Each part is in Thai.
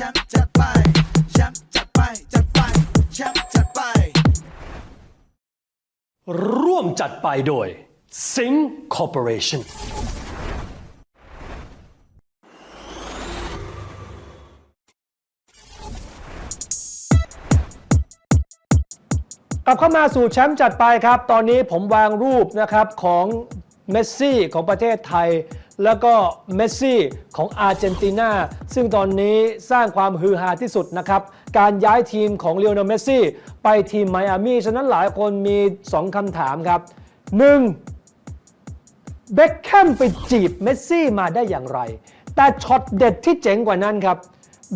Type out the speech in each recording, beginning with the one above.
ชมป์จัดไปแชมป์จัดไป จัดไปแชมป์จัดไป ร่วมจัดไปโดย Sing Corporation กลับเข้ามาสู่แชมป์จัดไปครับ ตอนนี้ผมวางรูปนะครับของเมสซี่ของประเทศไทย แล้วก็เมสซี่ของอาร์เจนตินาซึ่งตอนนี้สร้างความฮือฮาที่สุดนะครับ การย้ายทีมของเลโอนเมสซี่ไปทีมไมอามี่ฉะนั้นหลายคนมี 2คำถามครับ 1. เบ็คแคมไปจีบเมสซี่มาได้อย่างไร แต่ช็อตเด็ดที่เจ๋งกว่านั้นครับ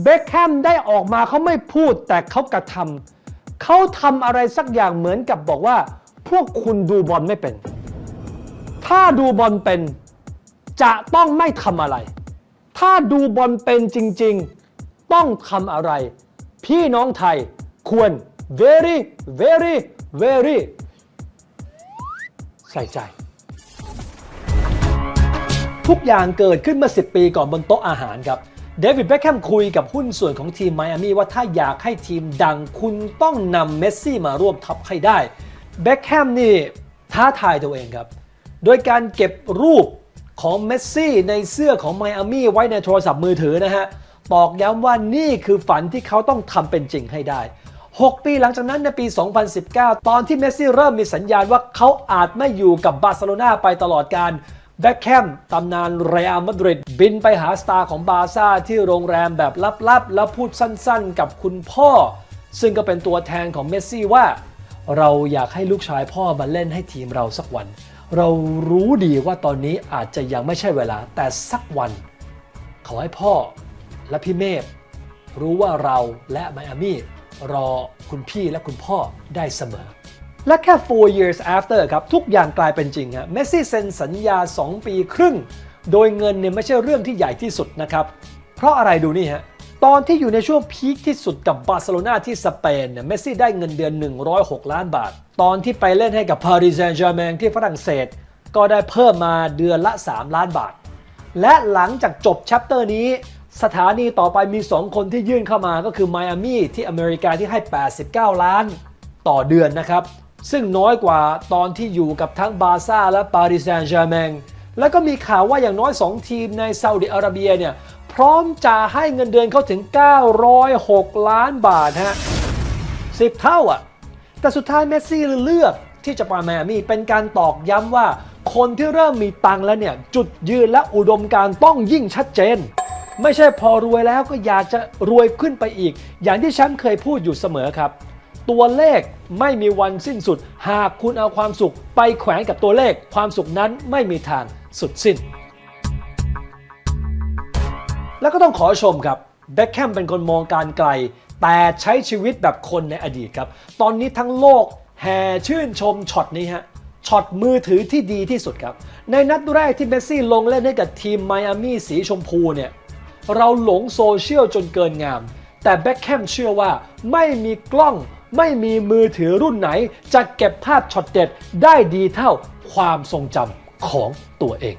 เบ็คแฮมได้ออกมาเขาไม่พูดแต่เขากระทำเขาทำอะไรสักอย่างเหมือนกับบอกว่า พวกคุณดูบอลไม่เป็น ถ้าดูบอลเป็น จะต้องไม่ทำอะไร ถ้าดูบอลเป็นจริง ๆ ต้องทำอะไร พี่น้องไทยควร very very very ใส่ใจ ทุกอย่างเกิดขึ้นเมื่อ 10 ปีก่อนบนโต๊ะอาหารครับเดวิดเบคแฮมคุยกับหุ้นส่วนของทีมไมอามี่ว่าถ้าอยากให้ทีมดังคุณต้องนำเมสซี่มาร่วมทัพให้ได้เบคแฮมนี่ท้าทายตัวเองครับ โดยการเก็บรูป ของเมสซี่ในเสื้อของไมอามี่ไว้ในโทรศัพท์มือถือนะฮะตอกย้ำว่านี่คือฝันที่เขาต้องทำเป็นจริงให้ได้ 6 ปีหลังจากนั้นในปี 2019 ตอนที่เมสซี่เริ่มมีสัญญาณว่าเขาอาจไม่อยู่กับบาร์เซโลนาไปตลอดการแบ็คแฮมตำนานเรอัลมาดริดบินไปหาสตาร์ของบาร์ซ่าที่โรงแรมแบบลับๆ แล้วพูดสั้นๆ กับคุณพ่อ ซึ่งก็เป็นตัวแทนของเมสซี่ว่า เราอยากให้ลูกชายพ่อมาเล่นให้ทีมเราสักวัน เรารู้ดีว่าตอนนี้อาจจะยังไม่ใช่เวลา แต่สักวัน ขอให้พ่อและพี่เมฆรู้ว่าเราและไมอามี่รอคุณพี่และคุณพ่อได้เสมอ และแค่ 4 years after ครับ ทุกอย่างกลายเป็นจริงฮะเมสซี่เซ็นสัญญา 2 ปีครึ่ง โดยเงินเนี่ยไม่ใช่เรื่องที่ใหญ่ที่สุดนะครับ เพราะอะไรดูนี่ฮะ ตอนที่อยู่ในช่วงพีคที่สุดกับบาร์เซโลนาที่สเปนเนี่ยเมสซี่ได้เงินเดือน 106 ล้านบาท ตอนที่ไปเล่นให้กับปารีสแซงต์แชร์แมงที่ฝรั่งเศส ก็ได้เพิ่มมาเดือนละ 3 ล้านบาท และหลังจากจบแชปเตอร์นี้ สถานีต่อไปมี 2 คนที่ยื่นเข้ามาก็คือไมอามี่ที่อเมริกาที่ให้ 89 ล้านต่อเดือนนะครับ ซึ่งน้อยกว่าตอนที่อยู่กับทั้งบาร์ซ่าและปารีสแซงต์แชร์แมงแล้วก็มีข่าวว่าอย่างน้อย 2 ทีมในซาอุดิอาระเบียเนี่ย พร้อมจะให้เงินเดือนเขาถึง 906 ล้านบาทฮะสิบเท่าอะ แต่สุดท้ายเมสซี่เลือกที่จะไปไมมี่เป็นการตอกย้ำว่า คนที่เริ่มมีตังแล้วเนี่ย จุดยืนและอุดมการต้องยิ่งชัดเจน ไม่ใช่พอรวยแล้วก็อยากจะรวยขึ้นไปอีก อย่างที่แชมป์เคยพูดอยู่เสมอครับ ตัวเลขไม่มีวันสิ้นสุด หากคุณเอาความสุขไปแขวนกับตัวเลข ความสุขนั้นไม่มีทางสุดสิ้น แล้วก็ต้องขอชมครับเบคแฮมเป็นคนมองการไกล แต่ใช้ชีวิตแบบคนในอดีตครับ ตอนนี้ทั้งโลกแห่ชื่นชมช็อตนี้ฮะช็อตมือถือที่ดีที่สุดครับ ในนัดแรกที่เมสซี่ลงเล่นให้กับทีมไมอามี่สีชมพูเนี่ยเราหลงโซเชียลจนเกินงาม แต่เบคแฮมเชื่อว่าไม่มีกล้องไม่มีมือถือรุ่นไหน จะเก็บภาพช็อตเด็ดได้ดีเท่าความทรงจำของตัวเอง